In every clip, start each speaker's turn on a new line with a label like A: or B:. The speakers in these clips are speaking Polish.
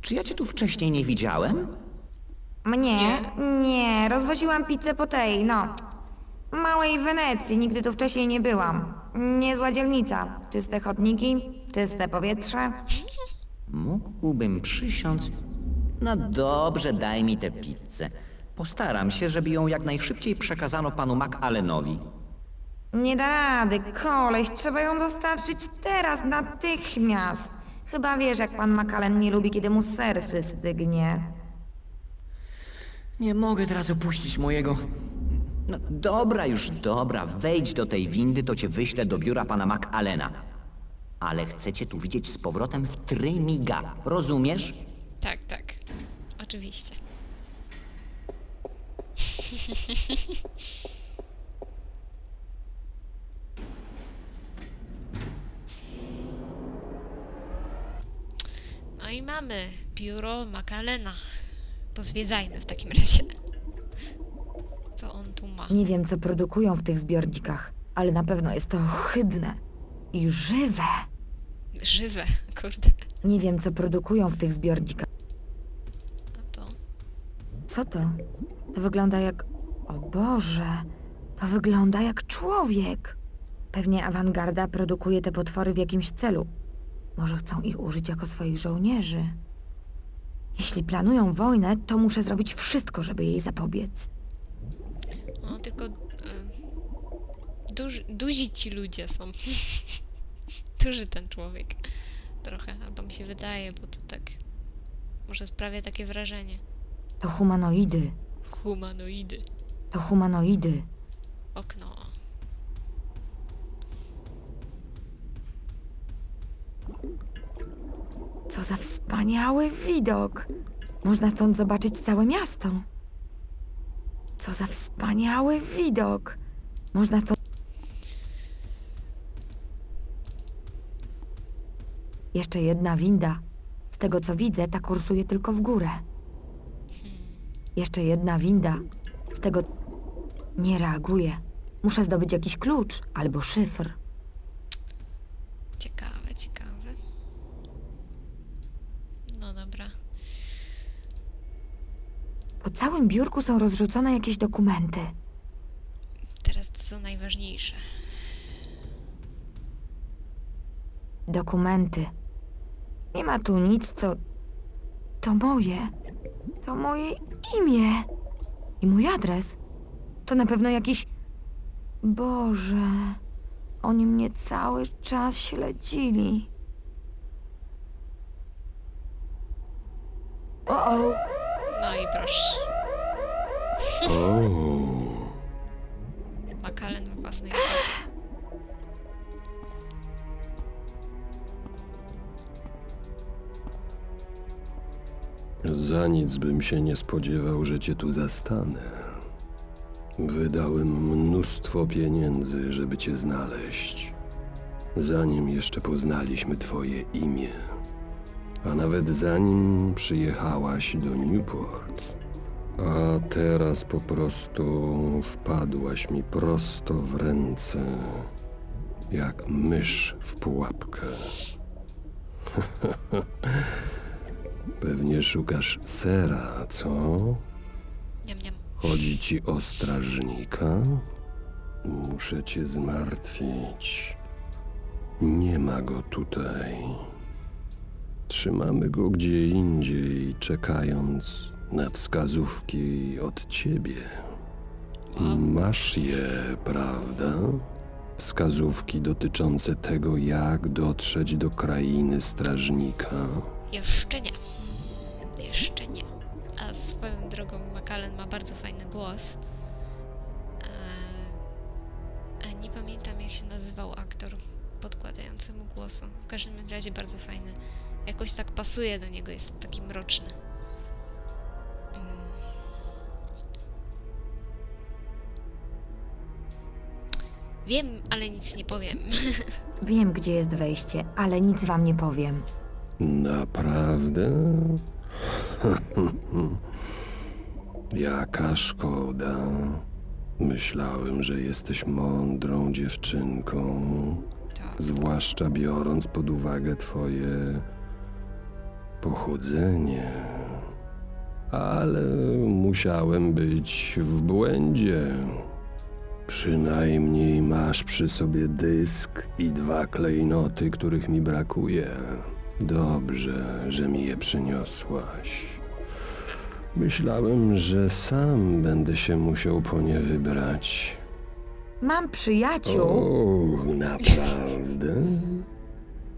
A: Czy ja cię tu wcześniej nie widziałem?
B: Mnie? Nie, rozwoziłam pizzę po tej, no, małej Wenecji. Nigdy tu wcześniej nie byłam. Niezła dzielnica. Czyste chodniki, czyste powietrze.
A: Mógłbym przysiąc. No dobrze, daj mi tę pizzę. Postaram się, żeby ją jak najszybciej przekazano panu McAllenowi.
B: Nie da rady, koleś, trzeba ją dostarczyć teraz, natychmiast. Chyba wiesz, jak pan Makalen nie lubi, kiedy mu ser wystygnie.
A: Nie mogę teraz opuścić mojego. No dobra, już dobra, wejdź do tej windy, to cię wyślę do biura pana McAllena. Ale chcę cię tu widzieć z powrotem w trymiga, rozumiesz?
C: Tak, tak. Oczywiście. No i mamy biuro Makalena. Pozwiedzajmy w takim razie. Co on tu ma?
B: Nie wiem, co produkują w tych zbiornikach, ale na pewno jest to ohydne i żywe.
C: Żywe, kurde.
B: Nie wiem, co produkują w tych zbiornikach.
C: A to?
B: Co to? To wygląda jak... O Boże, to wygląda jak człowiek. Pewnie awangarda produkuje te potwory w jakimś celu. Może chcą ich użyć jako swoich żołnierzy. Jeśli planują wojnę, to muszę zrobić wszystko, żeby jej zapobiec.
C: No, tylko... Y, duzi ci ludzie są. Duży ten człowiek. Trochę, albo mi się wydaje, bo to tak... Może sprawia takie wrażenie.
B: To humanoidy.
C: Humanoidy.
B: To humanoidy.
C: Okno.
B: Za wspaniały widok! Można stąd zobaczyć całe miasto. Co za wspaniały widok! Można stąd. Jeszcze jedna winda. Z tego co widzę, ta kursuje tylko w górę. Jeszcze jedna winda. Z tego. Nie reaguje. Muszę zdobyć jakiś klucz albo szyfr.
C: Ciekawe, ciekawe. No dobra.
B: Po całym biurku są rozrzucone jakieś dokumenty.
C: Teraz to co najważniejsze.
B: Dokumenty. Nie ma tu nic, co. To moje. To moje imię. I mój adres. To na pewno jakiś. Boże. Oni mnie cały czas śledzili. O, o.
C: No i proszę. Makalen we własnej
D: za nic bym się nie spodziewał, że cię tu zastanę. Wydałem mnóstwo pieniędzy, żeby cię znaleźć. Zanim jeszcze poznaliśmy twoje imię. A nawet zanim przyjechałaś do Newport. A teraz po prostu wpadłaś mi prosto w ręce, jak mysz w pułapkę. Pewnie szukasz sera, co?
C: Niam, niam.
D: Chodzi ci o strażnika? Muszę cię zmartwić. Nie ma go tutaj. Trzymamy go gdzie indziej, czekając na wskazówki od ciebie. Masz je, prawda? Wskazówki dotyczące tego, jak dotrzeć do krainy strażnika.
C: Jeszcze nie. Jeszcze nie. A swoją drogą Makalen ma bardzo fajny głos. E, nie pamiętam jak się nazywał aktor podkładający mu głosu. W każdym razie bardzo fajny. Jakoś tak pasuje do niego, jest taki mroczny. Wiem, ale nic nie powiem.
B: Wiem, gdzie jest wejście, ale nic wam nie powiem.
D: Naprawdę? Jaka szkoda. Myślałem, że jesteś mądrą dziewczynką,
C: To
D: zwłaszcza biorąc pod uwagę twoje pochodzenie. Ale musiałem być w błędzie. Przynajmniej masz przy sobie dysk i dwa klejnoty, których mi brakuje. Dobrze, że mi je przyniosłaś. Myślałem, że sam będę się musiał po nie wybrać.
B: Mam przyjaciół.
D: O, naprawdę?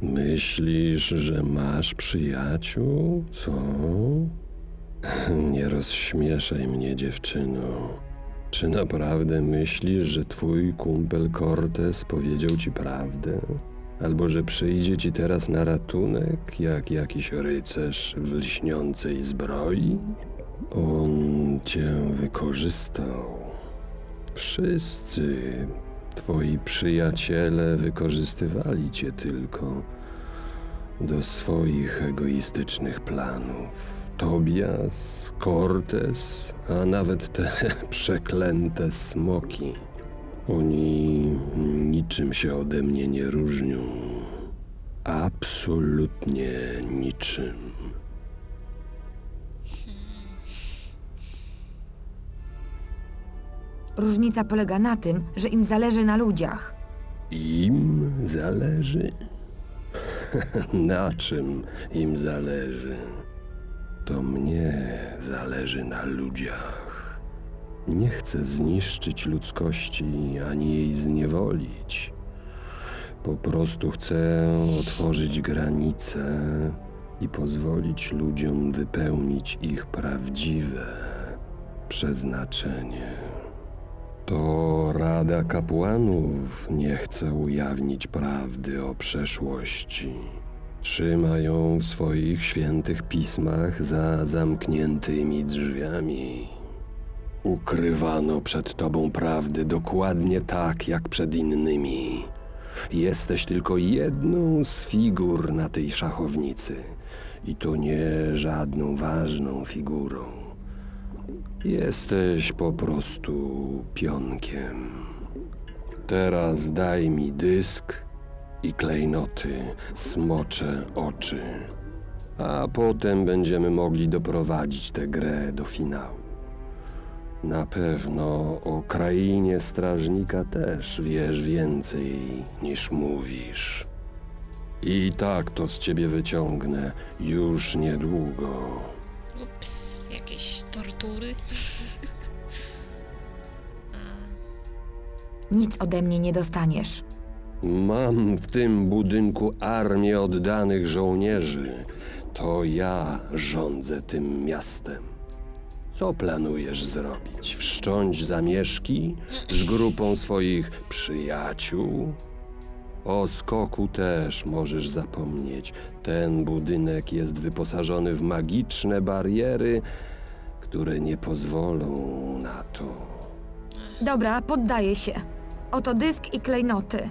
D: Myślisz, że masz przyjaciół? Co? Nie rozśmieszaj mnie, dziewczyno. Czy naprawdę myślisz, że twój kumpel Cortez powiedział ci prawdę? Albo że przyjdzie ci teraz na ratunek, jak jakiś rycerz w lśniącej zbroi? On cię wykorzystał. Wszyscy twoi przyjaciele wykorzystywali cię tylko do swoich egoistycznych planów. Tobias, Cortez, a nawet te przeklęte smoki. Oni niczym się ode mnie nie różnią. Absolutnie niczym.
B: Różnica polega na tym, że im zależy na ludziach.
D: Im zależy? na czym im zależy? To mnie zależy na ludziach. Nie chcę zniszczyć ludzkości ani jej zniewolić. Po prostu chcę otworzyć granice i pozwolić ludziom wypełnić ich prawdziwe przeznaczenie. To Rada Kapłanów nie chce ujawnić prawdy o przeszłości. Trzyma ją w swoich świętych pismach za zamkniętymi drzwiami. Ukrywano przed tobą prawdy dokładnie tak jak przed innymi. Jesteś tylko jedną z figur na tej szachownicy. I to nie żadną ważną figurą. Jesteś po prostu pionkiem. Teraz daj mi dysk i klejnoty, smocze oczy. A potem będziemy mogli doprowadzić tę grę do finału. Na pewno o krainie strażnika też wiesz więcej niż mówisz. I tak to z ciebie wyciągnę już niedługo.
C: Ups, jakieś tortury.
B: Nic ode mnie nie dostaniesz.
D: Mam w tym budynku armię oddanych żołnierzy. To ja rządzę tym miastem. Co planujesz zrobić? Wszcząć zamieszki z grupą swoich przyjaciół? O skoku też możesz zapomnieć. Ten budynek jest wyposażony w magiczne bariery, które nie pozwolą na to.
B: Dobra, poddaję się. Oto dysk i klejnoty.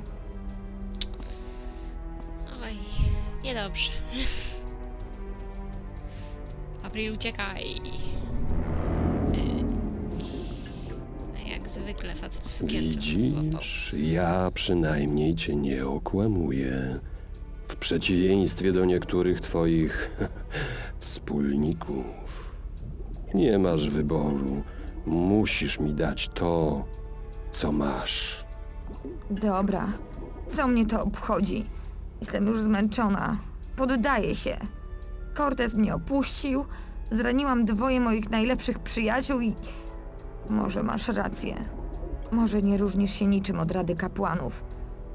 C: Oj, niedobrze. April, uciekaj. No Jak zwykle facet w sukience nas złapał.
D: Widzisz, ja przynajmniej cię nie okłamuję. W przeciwieństwie do niektórych twoich wspólników. Nie masz wyboru. Musisz mi dać to, co masz.
B: Dobra. Co mnie to obchodzi? Jestem już zmęczona. Poddaję się. Cortez mnie opuścił. Zraniłam dwoje moich najlepszych przyjaciół i... Może masz rację. Może nie różnisz się niczym od Rady Kapłanów.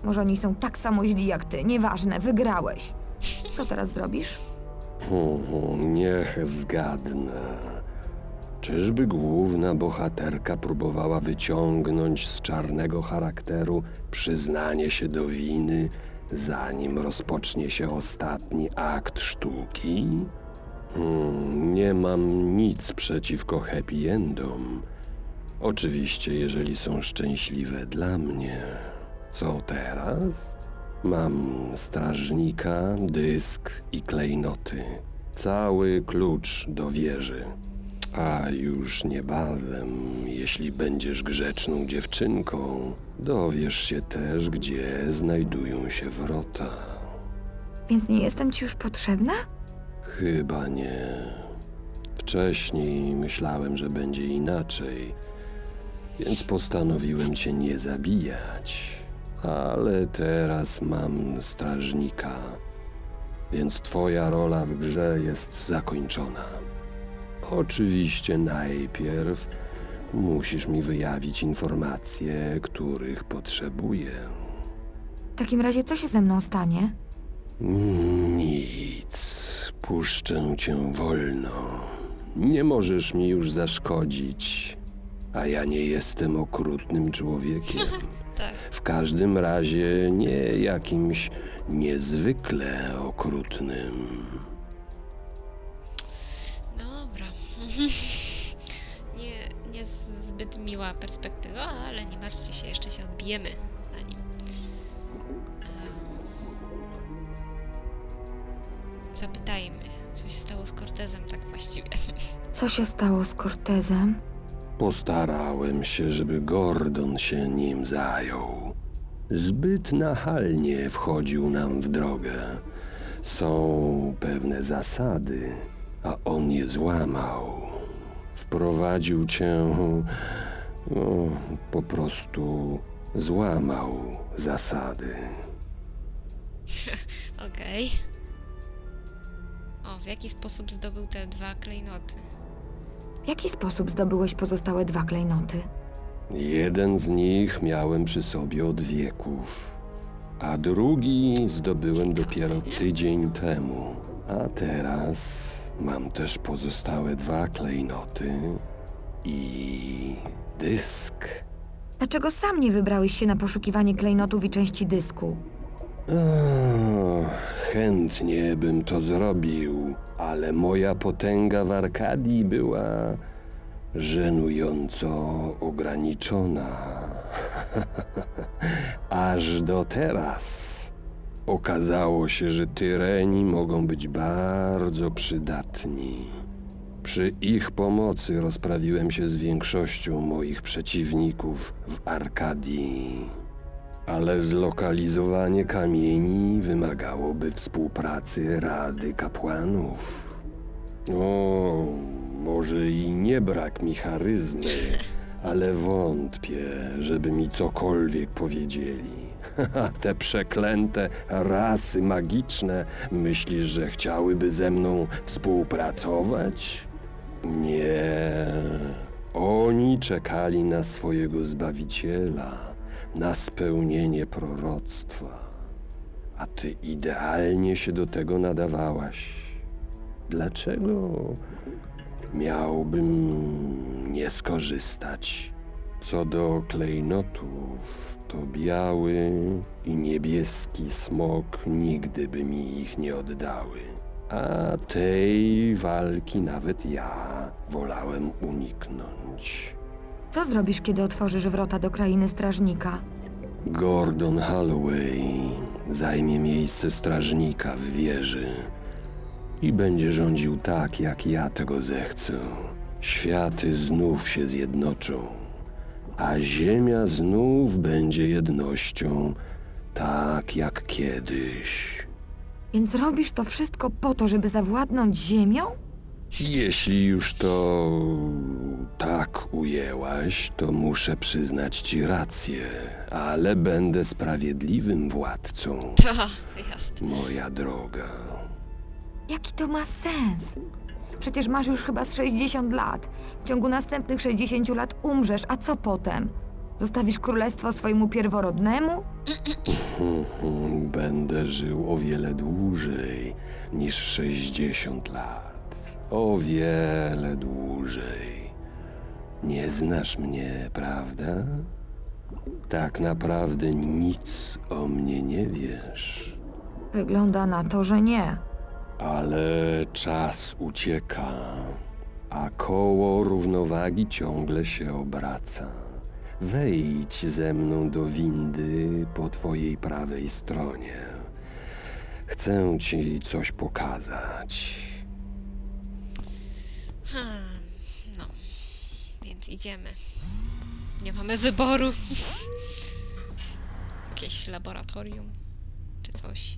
B: Może oni są tak samo źli jak ty. Nieważne, wygrałeś. Co teraz zrobisz?
D: Niech zgadnę. Czyżby główna bohaterka próbowała wyciągnąć z czarnego charakteru przyznanie się do winy, zanim rozpocznie się ostatni akt sztuki? Hmm, nie mam nic przeciwko happy endom. Oczywiście, jeżeli są szczęśliwe dla mnie. Co teraz? Mam strażnika, dysk i klejnoty. Cały klucz do wieży. A już niebawem, jeśli będziesz grzeczną dziewczynką, dowiesz się też, gdzie znajdują się wrota.
B: Więc nie jestem ci już potrzebna?
D: Chyba nie. Wcześniej myślałem, że będzie inaczej, więc postanowiłem cię nie zabijać. Ale teraz mam strażnika, więc twoja rola w grze jest zakończona. Oczywiście najpierw musisz mi wyjawić informacje, których potrzebuję.
B: W takim razie co się ze mną stanie?
D: Nic. Puszczę cię wolno. Nie możesz mi już zaszkodzić, a ja nie jestem okrutnym człowiekiem.
C: Tak.
D: W każdym razie nie jakimś niezwykle okrutnym.
C: nie, nie zbyt miła perspektywa, ale nie martwcie się, jeszcze się odbijemy na nim. Zapytajmy, co się stało z Cortezem tak właściwie.
B: Co się stało z Cortezem?
D: Postarałem się, żeby Gordon się nim zajął. Zbyt nachalnie wchodził nam w drogę. Są pewne zasady, a on je złamał. Wprowadził cię. No, po prostu złamał zasady.
C: Okej. O, w jaki sposób zdobył te dwa klejnoty?
B: W jaki sposób zdobyłeś pozostałe dwa klejnoty?
D: Jeden z nich miałem przy sobie od wieków, a drugi zdobyłem dopiero tydzień temu. A teraz mam też pozostałe dwa klejnoty i dysk.
B: Dlaczego sam nie wybrałeś się na poszukiwanie klejnotów i części dysku?
D: Chętnie bym to zrobił, ale moja potęga w Arkadii była żenująco ograniczona. Aż do teraz. Okazało się, że tyreni mogą być bardzo przydatni. Przy ich pomocy rozprawiłem się z większością moich przeciwników w Arkadii. Ale zlokalizowanie kamieni wymagałoby współpracy Rady Kapłanów. O, może i nie brak mi charyzmy, ale wątpię, żeby mi cokolwiek powiedzieli. Te przeklęte rasy magiczne, myślisz, że chciałyby ze mną współpracować? Nie. Oni czekali na swojego zbawiciela, na spełnienie proroctwa. A ty idealnie się do tego nadawałaś. Dlaczego miałbym nie skorzystać? Co do klejnotów, to biały i niebieski smok nigdy by mi ich nie oddały. A tej walki nawet ja wolałem uniknąć.
B: Co zrobisz, kiedy otworzysz wrota do krainy strażnika?
D: Gordon Holloway zajmie miejsce strażnika w wieży i będzie rządził tak, jak ja tego zechcę. Światy znów się zjednoczą, a Ziemia znów będzie jednością, tak jak kiedyś.
B: Więc robisz to wszystko po to, żeby zawładnąć ziemią?
D: Jeśli już to tak ujęłaś, to muszę przyznać ci rację, ale będę sprawiedliwym władcą,
C: To, jasne.
D: moja droga.
B: Jaki to ma sens? Przecież masz już chyba z 60 lat. W ciągu następnych 60 lat umrzesz, a co potem? Zostawisz królestwo swojemu pierworodnemu?
D: Będę żył o wiele dłużej niż 60 lat. O wiele dłużej. Nie znasz mnie, prawda? Tak naprawdę nic o mnie nie wiesz.
B: Wygląda na to, że nie.
D: Ale czas ucieka, a koło równowagi ciągle się obraca. Wejdź ze mną do windy po twojej prawej stronie. Chcę ci coś pokazać.
C: Hmm, no. Więc idziemy. Nie mamy wyboru. Jakieś laboratorium czy coś.